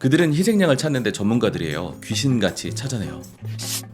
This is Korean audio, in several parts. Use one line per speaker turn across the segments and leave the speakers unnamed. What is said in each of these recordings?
그들은 희생양을 찾는데 전문가들이에요. 귀신같이 찾아내요.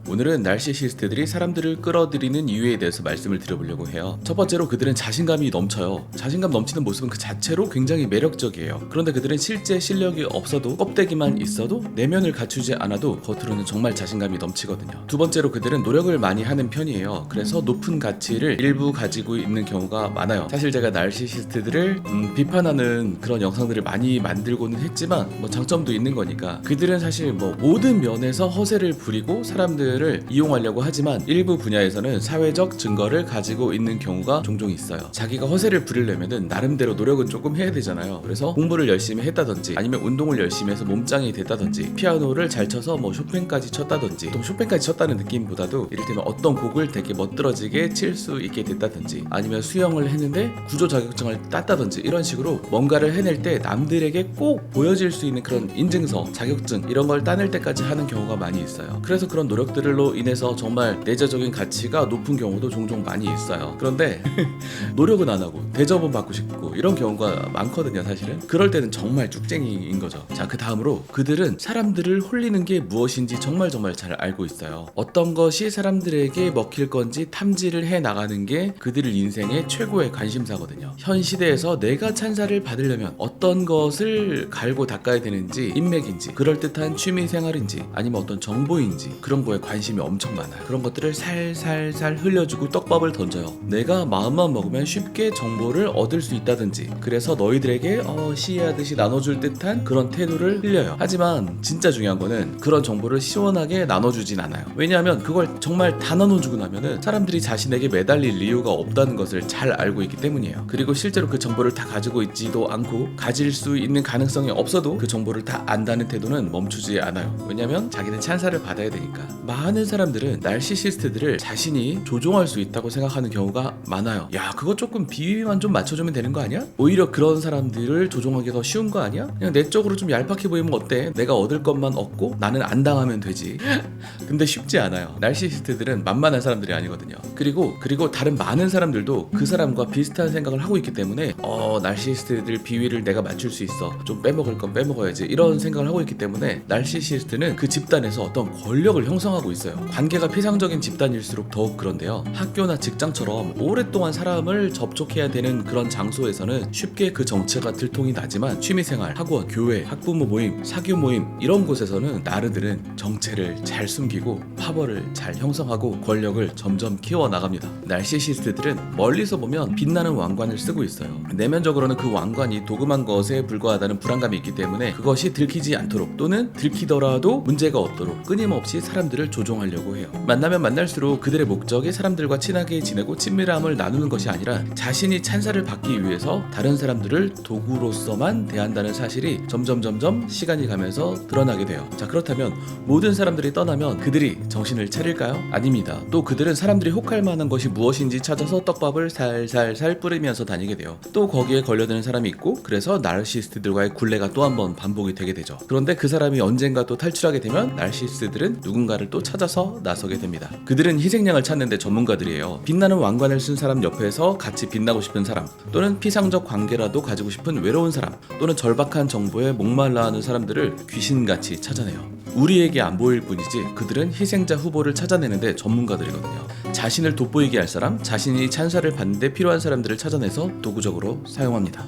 오늘은 날씨 시스트들이 사람들을 끌어들이는 이유에 대해서 말씀을 드려보려고 해요. 첫 번째로 그들은 자신감이 넘쳐요. 자신감 넘치는 모습은 그 자체로 굉장히 매력적이에요. 그런데 그들은 실제 실력이 없어도 껍데기만 있어도 내면을 갖추지 않아도 겉으로는 정말 자신감이 넘치거든요. 두 번째로 그들은 노력을 많이 하는 편이에요. 그래서 높은 가치를 일부 가지고 있는 경우가 많아요. 사실 제가 날씨 시스트들을 음, 비판하는 그런 영상들을 많이 만들고는 했지만 뭐 장점도 있는 거니까 그들은 사실 뭐 모든 면에서 허세를 부리고 사람들을 이용하려고 하지만 일부 분야에서는 사회적 증거를 가지고 있는 경우가 종종 있어요. 자기가 허세를 부리려면은 나름대로 노력은 조금 해야 되잖아요. 그래서 공부를 열심히 했다든지 아니면 운동을 열심히 해서 몸짱이 됐다든지 피아노를 잘 쳐서 뭐 쇼팽까지 쳤다든지 또 쇼팽까지 쳤다는 느낌보다도 이를테면 어떤 곡을 되게 멋들어지게 칠 수 있게 됐다든지 아니면 수영을 했는데 구조 자격증을 땄다든지 이런 식으로 뭔가를 해낼 때 남들에게 꼭 보여질 수 있는 그런 인증서, 자격증 이런 걸 따낼 때까지 하는 경우가 많이 있어요. 그래서 그런 노력들로 인해서 정말 내재적인 가치가 높은 경우도 종종 많이 있어요. 그런데 노력은 안 하고 대접은 받고 싶고 이런 경우가 많거든요, 사실은. 그럴 때는 정말 쭉쟁이인 거죠. 자, 그 다음으로 그들은 사람들을 홀리는 게 무엇인지 정말 정말 잘 알고 있어요. 어떤 것이 사람들에게 먹힐 건지 탐지를 해 나가는 게 그들 인생의 최고의 관심사거든요. 현 시대에서 내가 찬사를 받으려면 어떤 것을 갈고 닦아야 되는지 인맥인지 그럴듯한 취미 생활인지 아니면 어떤 정보인지 그런 거에 관심이 엄청 많아요. 그런 것들을 살살살 흘려주고 떡밥을 던져요. 내가 마음만 먹으면 쉽게 정보를 얻을 수 있다든지 그래서 너희들에게 어, 시해하듯이 나눠줄 듯한 그런 태도를 흘려요. 하지만 진짜 중요한 거는 그런 정보를 시원하게 나눠주진 않아요. 왜냐하면 그걸 정말 다 나눠주고 나면은 사람들이 자신에게 매달릴 이유가 없다는 것을 잘 알고 있기 때문이에요. 그리고 실제로 그 정보를 다 가지고 있지도 않고 가질 수 있는 가능성이 없어도 그 정보를 다 안다는 태도는 멈추지 않아요. 왜냐면 자기는 찬사를 받아야 되니까. 많은 사람들은 날시시스트들을 자신이 조종할 수 있다고 생각하는 경우가 많아요. 야, 그거 조금 비위만 좀 맞춰주면 되는 거 아니야? 오히려 그런 사람들을 조종하기 더 쉬운 거 아니야? 그냥 내 쪽으로 좀 얄팍해 보이면 어때? 내가 얻을 것만 얻고 나는 안 당하면 되지. 근데 쉽지 않아요. 날시시스트들은 만만한 사람들이 아니거든요. 그리고 그리고 다른 많은 사람들도 그 사람과 비슷한 생각을 하고 있기 때문에 어 날시시스트들 비위를 내가 맞출 수 있어. 좀 빼먹을 건 빼먹어야지. 이런 생각을 하고 있기 때문에 날시시스트는 그 집단에서 어떤 권력을 형성하고 있어요. 관계가 피상적인 집단일수록 더욱 그런데요. 학교나 직장처럼 오랫동안 사람을 접촉해야 되는 그런 장소에서는 쉽게 그 정체가 들통이 나지만 취미생활, 학원, 교회, 학부모 모임, 사교 모임 이런 곳에서는 나르들은 정체를 잘 숨기고 파벌을 잘 형성하고 권력을 점점 키워 나갑니다. 날시시스트들은 멀리서 보면 빛나는 왕관을 쓰고 있어요. 내면적으로는 그 왕관이 도금한 것에 불과하다는 불안감이 있기 때문에 그것이 들키지 않도록 또는 들키더라도 문제가 없도록 끊임없이 사람들을 조종하려고 해요. 만나면 만날수록 그들의 목적이 사람들과 친하게 지내고 친밀함을 나누는 것이 아니라 자신이 찬사를 받기 위해서 다른 사람들을 도구로서만 대한다는 사실이 점점 점점 시간이 가면서 드러나게 돼요. 자 그렇다면 모든 사람들이 떠나면 그들이 정신을 차릴까요? 아닙니다. 또 그들은 사람들이 혹할 만한 것이 무엇인지 찾아서 떡밥을 살살살 뿌리면서 다니게 돼요. 또 거기에 걸려드는 사람이 있고 그래서 나르시스트들과의 굴레가 또 한 번 반복이 되게 되죠. 그런데 그 사람이 언젠가 또 탈출하게 되면 나르시스트들은 누군가를 또 찾아서 나서게 됩니다. 그들은 희생양을 찾는데 전문가들이에요. 빛나는 왕관을 쓴 사람 옆에서 같이 빛나고 싶은 사람 또는 피상적 관계라도 가지고 싶은 외로운 사람 또는 절박한 정보에 목말라하는 사람들을 귀신같이 찾아내요. 우리에게 안 보일 뿐이지 그들은 희생자 후보를 찾아내는데 전문가들이거든요. 자신을 돋보이게 할 사람, 자신이 찬사를 받는데 필요한 사람들을 찾아내서 도구적으로 사용합니다.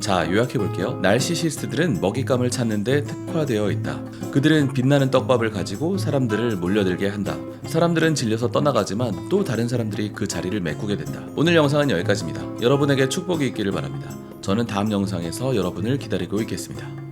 자, 요약해 볼게요. 날시시스트들은 먹잇감을 찾는데 특화되어 있다. 그들은 빛나는 떡밥을 가지고 사람들을 몰려들게 한다. 사람들은 질려서 떠나가지만 또 다른 사람들이 그 자리를 메꾸게 된다. 오늘 영상은 여기까지입니다. 여러분에게 축복이 있기를 바랍니다. 저는 다음 영상에서 여러분을 기다리고 있겠습니다.